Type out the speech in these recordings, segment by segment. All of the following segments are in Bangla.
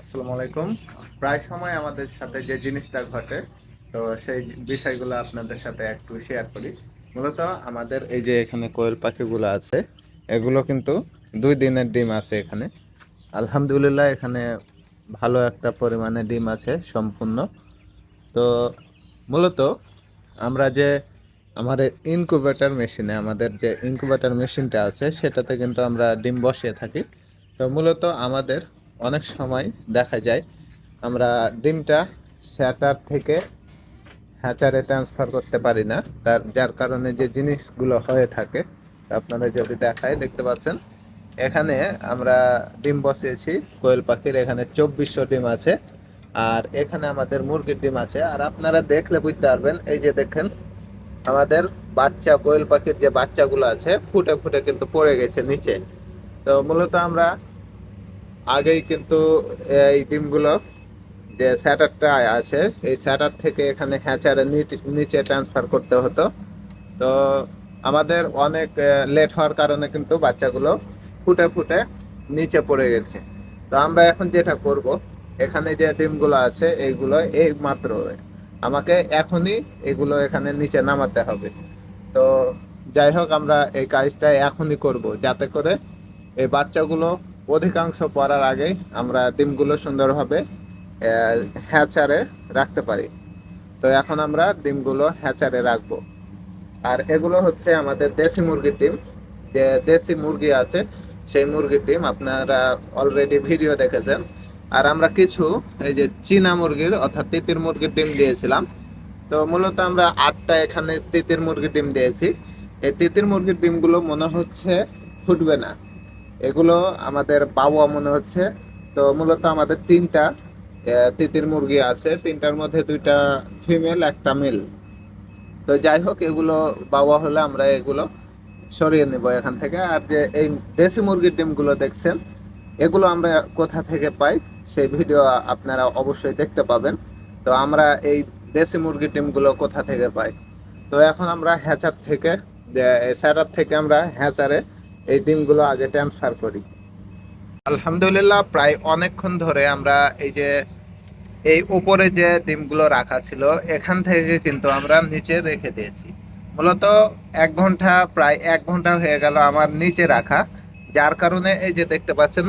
আসসালামু আলাইকুম। প্রায় সময় আমাদের সাথে যে জিনিসটা ঘটে, তো সেই বিষয়গুলো আপনাদের সাথে একটু শেয়ার করি। মূলত আমাদের এই যে এখানে কোয়েল পাখিগুলো আছে, এগুলো কিন্তু দুই দিনের ডিম আছে এখানে। আলহামদুলিল্লাহ এখানে ভালো একটা পরিমাণে ডিম আছে সম্পূর্ণ। তো মূলত আমরা যে আমাদের ইনকুবেটর মেশিনে আমাদের যে ইনকুবেটর মেশিনটা আছে, সেটাতে কিন্তু আমরা ডিম বসিয়ে থাকি। তো মূলত আমাদের অনেক সময় দেখা যায়, আমরা ডিমটা স্যাটার থেকে হ্যাচারে ট্রান্সফার করতে পারি না। তার, যার কারণে যে জিনিসগুলো হয়ে থাকে আপনারা যদি দেখায় দেখতে পাচ্ছেন। এখানে আমরা ডিম বসিয়েছি, কোয়েল পাখির এখানে চব্বিশশো ডিম আছে, আর এখানে আমাদের মুরগির ডিম আছে। আর আপনারা দেখলে বুঝতে পারবেন, এই যে দেখেন, আমাদের বাচ্চা, কোয়েল পাখির যে বাচ্চাগুলো আছে, ফুটে ফুটে কিন্তু পড়ে গেছে নিচে। তো মূলত আমরা আগেই কিন্তু এই ডিমগুলো যে স্যাটারটা আছে এই স্যাটার থেকে এখানে হ্যাচারে নিচে ট্রান্সফার করতে হতো। তো আমাদের অনেক লেট হওয়ার কারণে কিন্তু বাচ্চাগুলো ফুটে ফুটে নিচে পড়ে গেছে। তো আমরা এখন যেটা করব, এখানে যে ডিমগুলো আছে, এইগুলো এই মাত্র আমাকে এখনই এগুলো এখানে নিচে নামাতে হবে। তো যাই হোক, আমরা এই কাজটা এখনই করব, যাতে করে এই বাচ্চাগুলো অধিকাংশ পড়ার আগেই আমরা ডিমগুলো সুন্দরভাবে হ্যাচারে রাখতে পারি। তো এখন আমরা ডিমগুলো হ্যাচারে রাখব। আর এগুলো হচ্ছে আমাদের দেশি মুরগির ডিম। যে দেশি মুরগি আছে, সেই মুরগির ডিম আপনারা অলরেডি ভিডিও দেখেছেন। আর আমরা কিছু, এই যে চীনা মুরগির অর্থাৎ তিতির মুরগির ডিম দিয়েছিলাম। তো মূলত আমরা আটটা এখানে তিতির মুরগির ডিম দিয়েছি। এই তিতির মুরগির ডিমগুলো মনে হচ্ছে ফুটবে না। এগুলো আমাদের বাবা মনে হচ্ছে। তো মূলত আমাদের তিনটা তিতির মুরগি আছে। তিনটার মধ্যে দুইটা ফিমেল একটা মেল তো যাই হোক, এগুলো বাবা হলে আমরা এগুলো সরিয়ে নেব এখান থেকে। আর যে এই দেশি মুরগির ডিমগুলো দেখছেন, এগুলো আমরা কোথা থেকে পাই সেই ভিডিও আপনারা অবশ্যই দেখতে পাবেন। তো আমরা এই দেশি মুরগির ডিমগুলো কোথা থেকে পাই? তো এখন আমরা হ্যাচার থেকে স্যাটার থেকে আমরা হ্যাচারে এই ডিমগুলো আগে ট্রান্সফার করি। আলহামদুলিল্লাহ, প্রায় অনেকক্ষণ ধরে আমরা এই যে, এই উপরে যে ডিমগুলো রাখা ছিল, এখান থেকে কিন্তু আমরা নিচে রেখে দিয়েছি। মূলত এক ঘণ্টা, প্রায় এক ঘণ্টা হয়ে গেল আমার নিচে রাখা। যার কারণে এই যে দেখতে পাচ্ছেন,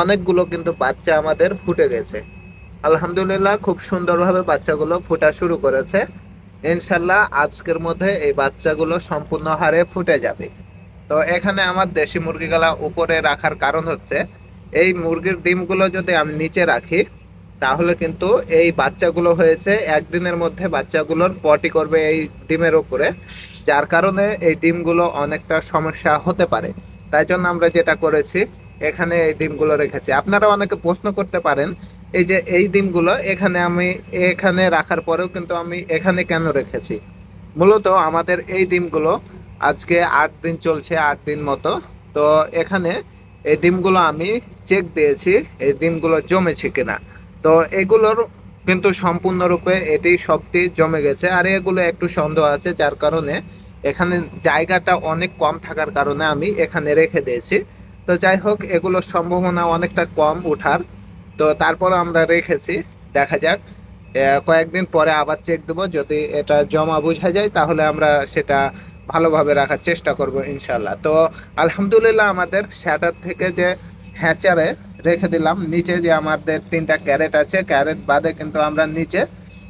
অনেকগুলো কিন্তু বাচ্চা আমাদের ফুটে গেছে। আলহামদুলিল্লাহ, খুব সুন্দরভাবে বাচ্চাগুলো ফোটা শুরু করেছে। ইনশাল্লাহ, আজকের মধ্যে এই বাচ্চাগুলো সম্পূর্ণ হারে ফুটে যাবে। তো এখানে আমার দেশি মুরগিগুলা উপরে রাখার কারণ হচ্ছে, এই মুরগির ডিমগুলো যদি আমি নিচে রাখি, তাহলে কিন্তু এই বাচ্চাগুলো হয়েছে, একদিনের মধ্যে বাচ্চাগুলোর পটি করবে এই ডিমের উপরে, যার কারণে এই ডিমগুলো অনেকটা সমস্যা হতে পারে। তাই জন্য আমরা যেটা করেছি, এখানে এই ডিমগুলো রেখেছি। আপনারা অনেকে প্রশ্ন করতে পারেন, এই যে এই ডিমগুলো এখানে আমি, এখানে রাখার পরেও কিন্তু আমি এখানে কেন রেখেছি? মূলত আমাদের এই ডিমগুলো আজকে আট দিন চলছে, আট দিন মতো। তো এখানে এই ডিমগুলো আমি চেক দিয়েছি, এই ডিমগুলো জমেছে কিনা। তো এগুলোর কিন্তু সম্পূর্ণরূপে এটি সবটি জমে গেছে, আর এগুলো একটু সন্দেহ আছে, যার কারণে এখানে জায়গাটা অনেক কম থাকার কারণে আমি এখানে রেখে দিয়েছি। তো যাই হোক, এগুলোর সম্ভাবনা অনেকটা কম ওঠার। তো তারপর আমরা রেখেছি, দেখা যাক। কয়েকদিন পরে আবার চেক দেবো, যদি এটা জমা বোঝা যায়, তাহলে আমরা সেটা ভালোভাবে রাখার চেষ্টা করব ইনশাল্লাহ তো আলহামদুলিল্লাহ আমাদের শ্যাটার থেকে যে হ্যাচারে রেখে দিলাম, নিচে যে আমাদের তিনটা ক্যারেট আছে ক্যারেট বাদে কিন্তু আমরা নিচে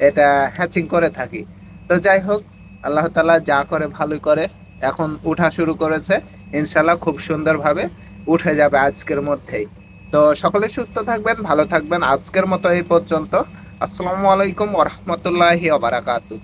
এটা হ্যাচিং করে থাকি। তো যাই হোক, আল্লাহ তালা যা করে ভালোই করে। এখন উঠা শুরু করেছে ইনশাল্লাহ খুব সুন্দরভাবে উঠে যাবে আজকের মধ্যেই। তো সকলে সুস্থ থাকবেন, ভালো থাকবেন। আজকের মতো এই পর্যন্ত। আসসালামু আলাইকুম ওরহমতুল্লাহি ওবারাকাতু